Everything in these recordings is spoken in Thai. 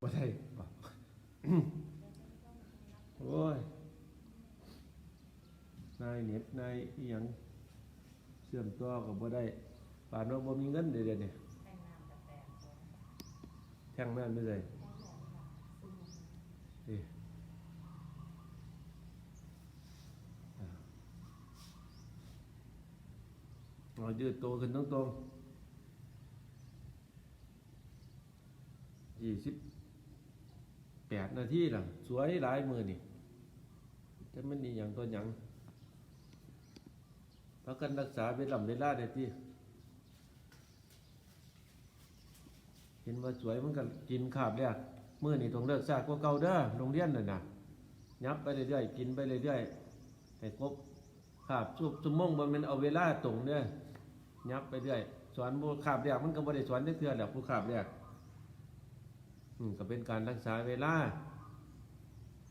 บ่ได้โอ้ยนายเน็ตนายอีหยังเชื่อมต่อก็บ่ได้ป่านว่าบ่มีเงินเดี๋ยวนี้แท่งน้ำกับแตกแทงแม่นไม่ได้เอ้เอายืดตัวขึ้นตรงๆยี่สิบ แปดนาทีล่ะ สวยหลายมือนี่แต่มันนี่อย่างตัวหยังพักกันรักษาเวลาเวลาได้ที่เห็นว่าสวยมันก็กินขาบแล้วมื่อนี่ต้องเลิกซากกว่าเก่าเด้อโรงเรียนน่ะนะยับไปเรื่อยๆกินไปเรื่อยๆให้ครบขาบชุบชั่วโมงบ่แมันเอาเวลาตรงเด้อยับไปเรื่อยสอนผู้ขาบแรกมันก็บ่ได้สอนได้เทื่อแหละผู้ขาบแรกอืม ก็เป็นการรักษาเวลา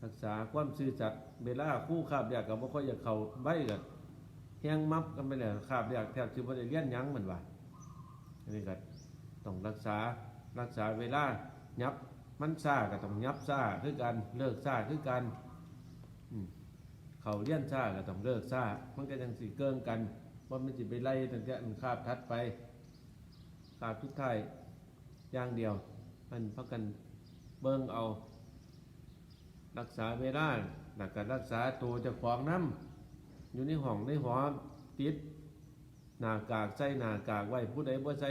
รักษาความซื่อสัตย์เวลาคู่ขาบแรกก็บ่ค่อยอยากเขาใบก็แห้งมับกันไปแล้วขาบแรกแทบสิบ่ได้เรียนยั้งเหมือนว่าอันนี้ก็ต้องรักษารักษาเวลายับมันซ่าก็ต้องยับซ่าคือกันเลิกซ่าคือกันเขาเลี้ยนซ่าก็ต้องเลิกซ่ามันก็ยังสิเกิงกันว่ามันสิไปไล่ตั้งแต่อันคาบทัดไปคาบทุกท้ายอย่างเดียว มันพักกันเบิ่งเอา รักษาเวลาหลักการรักษาตัวจะขวางน้ำอยู่ในห้องในหอติดหน้ากากใส่หน้ากากไว้ผู้ใดบ่ใส่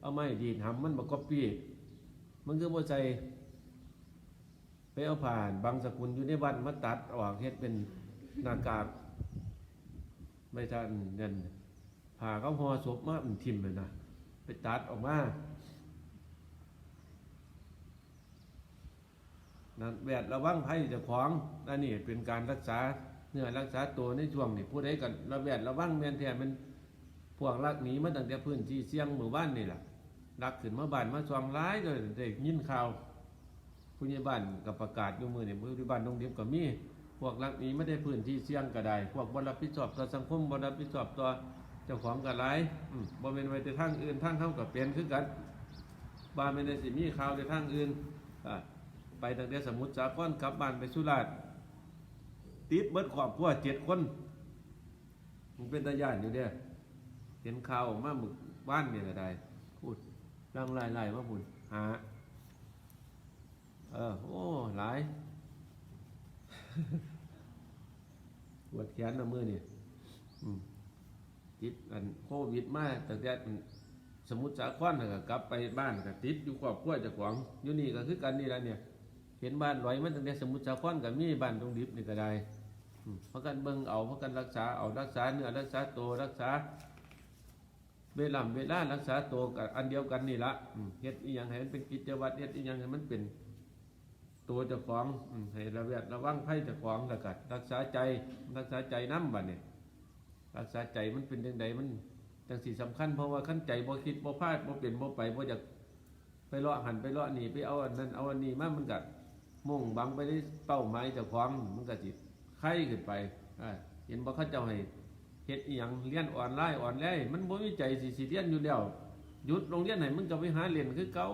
เอาไม้ดีดหำมันบ่ก๊อปปี้มันคือบ่ใส่ไปเอาผ่านบางสกุลอยู่ในวัดมาตัดออกเฮ็ดเป็นหน้ากากไม่ทันนั่นผ่าเขาหอศพมามันทิ่มเลยนะไปตัดออกมา นั่นแวดระวังภัยจ้าของนั่นนี่เป็นการรักษาเนื้อรักษาตัวในช่วงนี้ผู้ใดกันระแวดระวังแมนแท้มันพวกลักหนีมาตั้งแต่พื้นที่เสี่ยงหมู่บ้านนี่แหละลักขึ้นมาบ้านมาซองร้ายเลยได้ยินข่าวผู้ใหญ่บ้านกับประกาศยูมือเนี่ยผู้ใหญ่บ้านตรงเดียบกับมีพวกลักหนีไม่ได้พื้นที่เสี่ยงก็ได้พวกบรับผิดชอบต่อสังคมบรับผิดชอบต่อเจ้าของก็ร้ายบ่เป็นไปแต่ทางอื่นทางเข้ากับเป็นคือกันบ้านไม่ได้สิมีข่าวในทางอื่นอะ ไปตั้งแต่สมุทรสาครกลับบ้านไปสุราษฎร์ติดเบิดครอบครัวเจ็ดคนมันเป็นตาญาติอยู่เด้อเห็นข่าวมาหมึกบ้านเนี่ยก็ได้พูดร่างไล่ไล่มาพูดหาเออโอ้หลายปวดแขนนะมือนี่อืมติดอันโควิดมากตั้งแต่สมุทรสาครน่ะก็กลับไปบ้านก็ติดอยู่ครอบครัวเจ้าของอยู่นี่ก็คือกันนี่แหละเนี่ย เห็นบ้านลอยมาตั้งแต่สมุทรสาครกับมีบ้านตรงดิบนี่ก็ได้เพราะกันเบิ่งเอาเพราะกันรักษาเอารักษาเนื้อรักษาตัวรักษา เวลาเวลารักษาตัวกับอันเดียวกันนี่ละเฮ็ดอีหยังให้มันเป็นกิจวัตรเฮ็ดอีหยังให้มันเป็นตัวเจ้าของให้ระเวียดระวังภัยเจ้าของแล้วก็รักษาใจรักษาใจน้ำบัดเนี่ยรักษาใจมันเป็นจังใดมันจังสี่สำคัญเพราะว่าขั้นใจบ่คิดบ่พลาดบ่เปลี่ยนบ่ไปบ่อยากไปเลาะหันไปเลาะนี่ไปเอาอันนั้นเอาอันนี้มามันก็ มุ่งบังไปได้เป้าหมายเจ้าของมันก็สิไข้ขึ้นไปอ่าเห็นบ่เขาเจ้าให้เฮ็ดอีหยังเรียนอ่อนไลน์ออนไลน์มันบ่มีใจสิสิเรียนอยู่แล้วหยุดโรงเรียนไหนมึงก็ไปหาเรียนคือเก่า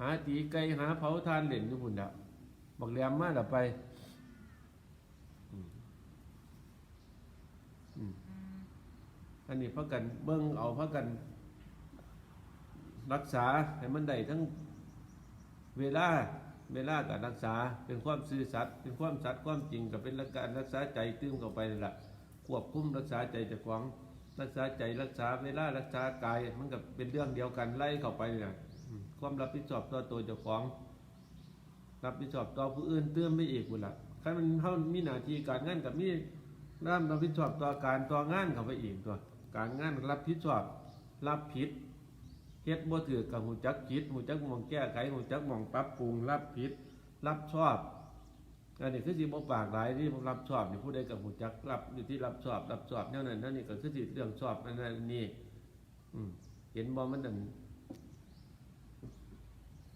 หาตีไก่หาเผาทานเล่นอยู่พุ่นน่ะบักแหลมมาแล้วไปอันนี้พากันเบิ่งเอาพากัน รักษาให้มันได้ทั้งเวลา เวลาการรักษาเป็นความซื่อสัตย์เป็นความสัตย์ความจริงก็เป็นการรักษาใจตื้มเข้าไปนั่นแหละควบคุมรักษาใจจากของรักษาใจรักษาเวลารักษากายมันก็เป็นเรื่องเดียวกันไล่เข้าไปเนี่ยความรับผิดชอบต่อตัวเจ้าของรับผิดชอบต่อผู้อื่นเติมไม่อีกบุญละใครมันเท่ามีหน้าที่การงานกับมีร่ามรับผิดชอบต่อการต่องานเข้าไปอีกตัวการงานรับผิดชอบรับผิด เฮ็ดบ่ถือกับหูจักคิดหูจักมองแก้ไขหูจักมองปรับปรุงรับผิด รับชอบอันนี้คือสิบ่ปากหลายที่ผมรับชอบนี่ผู้ใดกับหูจักรับอยู่ที่รับชอบ รับชอบแนวนั้นนั่นนี่ก็คือสิเรื่องชอบอันนั้นอันนี่อืมเห็นบ่มันนั่น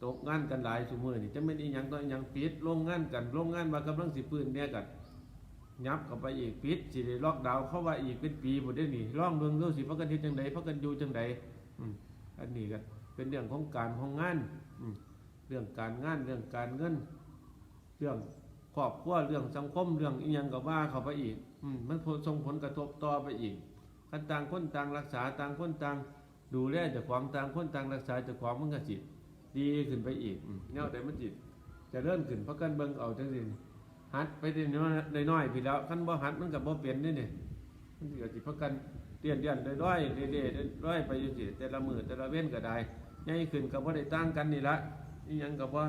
ตกงานกันหลายซุมือนี่จะไม่นอีหยังต่ออีหยังปิดโรงงานกันโรงงานว่ากำลังสิพื้นเนี่ยกันยับเข้าไปอีกปิดสิได้ล็อกดาวเข้าว่าอีกเป็นปีบ่ได้นี่ร้องเบิ่งดูสิพักกันเฮ็ดจังไดพักกันอยู่จังได อันนี้ก็เป็นเรื่องของการของงานอืมรื่องการงานเรื่องการเงิน เรื่องครอบครัวเรื่องสังคมเรื่องอีหยังก็ว่าเขาไปอีกมันส่งผลกระทบต่อไปอีกกันต่างคนต่างรักษาต่างคนต่างดูแลจ้าของต่างคนต่างรักษาจ้าของมันก็สิดีขึ้นไปอีกอืมแนวใดมันจิตจะเริ่มขึ้นเพราะกันเบิ่งเอาจังซี่หัดไปได้น้อยๆพี่แล้วคันบ่หัดมันก็บ่เปลี่ยนนี่เนี่ยมันสิก็สิเพราะกัน เรียนเรียนด้อยๆเรื่อยๆด้อยๆไปอยู่สิแต่ละมือแต่ละเว้นก็ได้ใหญ่ขึ้นก็บ่ได้ต่างกันนี่ละอีหยังก็บ่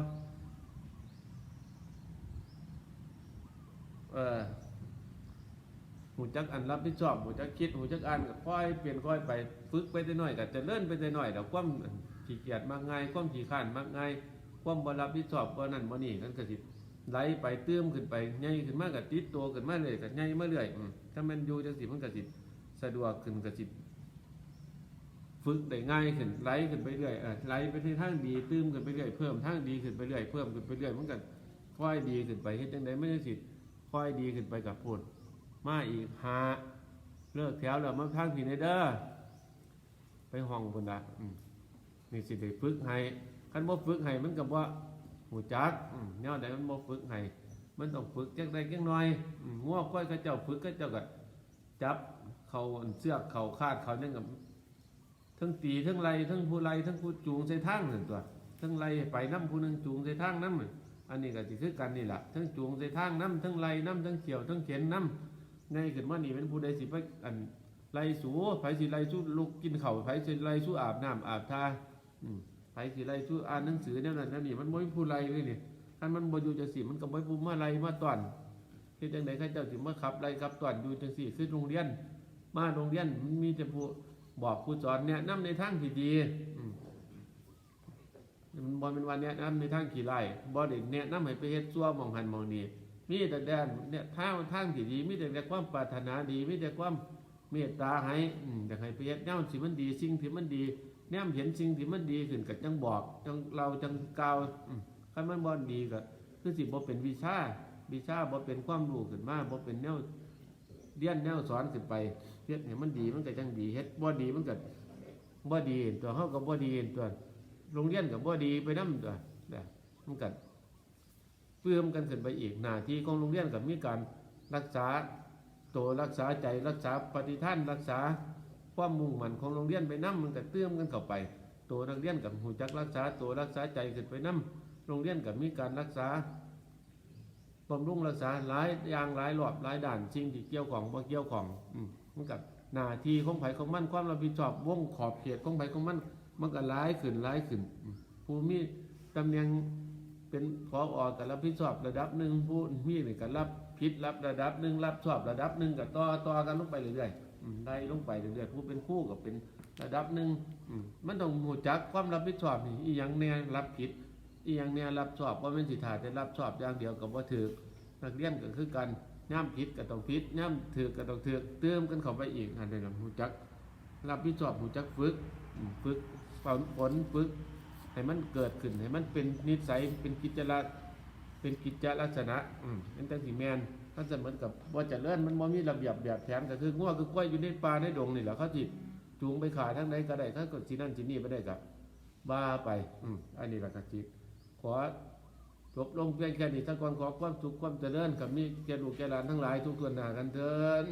เออหูจักอันรับผิดชอบหูจักคิดหูจักอ่านก็ค่อยเปลี่ยนค่อยไปฝึกไปแต่น้อยก็จะเลื่อนไปแต่น้อยแต่ความขี้เกียจมากง่ายความขี้ข้านมากง่ายความบรับผิดชอบบ่นั่นบ่นี่กันก็สิไหลไปเติมขึ้นไปใหญ่ขึ้นมาก็ติดตัวขึ้นมาเลยก็ใหญ่มาเรื่อยถ้ามันอยู่จังสิมันก็สิ สะดวกขึ้นก็สิฝึกได้ง่ายขึ้นไหลขึ้นไปเรื่อยเออไหลไปในทางดีเติมขึ้นไปเรื่อยเพิ่มทางดีขึ้นไปเรื่อยเพิ่มขึ้นไปเรื่อยมันก็ค่อยดีขึ้นไปเฮ็ดจังไดไม่ได้สิค่อยดีขึ้นไปกับพูดมาอีกหาเลิกแถวแล้วมาทางผีในเด้อไปห้องคนละนี่สิได้ฝึกให้คันบ่ฝึกให้มันกับว่าหูจักอืมแนวใดมันบ่ฝึกให้มันต้องฝึกจักใดจักหน่อยงัวค่อยก็เจ้าฝึกก็เจ้าก็จับ เขาเสื้อเขาคาดเขานั่นกับทั้งตีทั้งไล่ทั้งผู้ไล่ทั้งผู้จูงใส่ทางนั่นตัวทั้งไล่ไปน้ำผู้หนึงจูงใส่ทางน้ำนั่นอันนี้ก็สิคือกันนี่แหละทั้งจูงใส่ทางน้ำทั้งไล่น้ำทั้งเขียวทั้งเข็นน้ำในขึ้นว่านี่เป็นผู้ใดสิไปอันไล่สูไผสิไล่สู้ลูกกินเข้าไผสิไล่สู้อาบน้ำอาบทาอืมไผสิไล่สู้อ่านหนังสือแนวนั้นนวนี้มันบ่มีผู้ไล่เลยนี่คันมันบอยู่จังซี่มันก็บ่มีผู้มาไล่มาตอนเฮ็ดจังได๋เขาเจ้าสิมาขับไล่ขับตอนอยู่จังซี่คือโรงเรียน มาโรงเรียนมันมีแต่ผู้บอกผู้สอนแนะนํในทางที่ดีมันบอเป็นวันแนะนำในทางขี่ไล่บอเด็กแนะนำให้ไปเฮ็ดซัวมองหันมองนี้มีแต่แดนเนี่ยทางทางที่ดี มีแต่แต่ความปรารถนาดี มีแต่ความเมตตาให้อืมอยากให้ไปเฮ็ดแนวสิมันดี สิ่งที่มันดีแนมเห็นสิ่งที่มันดีขึ้นก็จังบอกจังเราจังกล่าวอืมคันมันบ่ดีก็คือสิบ่เป็นวิชาวิชาบ่เป็นความรู้ขึ้นมาบ่เป็นแนวเรียนแนวสอนขึ้นไป เฮ็ดให้มันดีมันก็จังดีเฮ็ดบ่ดีมันก็บ่ดีตัวเฮาก็บ่ดีตัวโรงเรียนกับว่าดีไปน้ำตัวนะมันกันเพิ่มกันขึ้นไปอีกหน้าที่ของโรงเรียนกับมีการรักษาตัวรักษาใจรักษาปฏิท่านรักษาความมุ่งมั่นของโรงเรียนไปน้ำมันก็เติมกันเข้าไปตัวนักเรียนกับหูจักรักษาตัวรักษาใจขึ้นไปน้ำโรงเรียนกับมีการรักษาบำรุงรักษาหลายอย่างหลายรอบหลายด่านสิ่งที่เกี่ยวของบ่เกี่ยวของ อืม มันกับหน้าที่ของไผของมันความรับผิดชอบวงขอบเขตของไผของมันมันก็ร้ายขึ้นร้ายขึ้นผู้มีตำแหน่งเป็นพออกับรับผิดชอบระดับหนึ่งผู้มีนี่ก็รับผิดรับระดับหนึ่งรับชอบระดับหนึ่งก็ต่อต่อกันลงไปเรื่อยๆได้ลงไปเรื่อยๆผู้เป็นคู่กับเป็นระดับหนึ่งมมันต้องหูจักความรับผิดชอบนี่อีหยังเนี่ยรับผิดอีหยังเนี่ยรับชอบว่าเป็นสิทธาแต่รับชอบอย่างเดียวกับว่าถือนักเรียนก็คือกัน ย่ำผิดก็ต้องผิดย่ำถือก็ต้องถือเติมกันเข้าไปอีกอันนี้นะหูจักรับผิดชอบหูจักฝึกฝึกผลผลฝึกให้มันเกิดขึ้นให้มันเป็นนิสัยเป็นกิจลักษณเป็นกิจลักษณะเป็นตั้งสีแมนมันจะเหมือนกับว่าจะเลื่อนมันบ่มีระเบียบแบบแผนก็คือง้อคือกล้วยอยู่ในป่าในดงนี่แหละเขาจิจูงไปขายทั้งใดก็ได้ถ้าก็ที่นั่นที่นี่ไม่ได้กับบ้าไป อืมอันนี้แหละกจิขอ จบลงเพียงแค่นี้ทั้งก่อนขอความสุขความเจริญกับมีแก่ลูกแก่หลานทั้งหลายทุกคนหนากันเถิน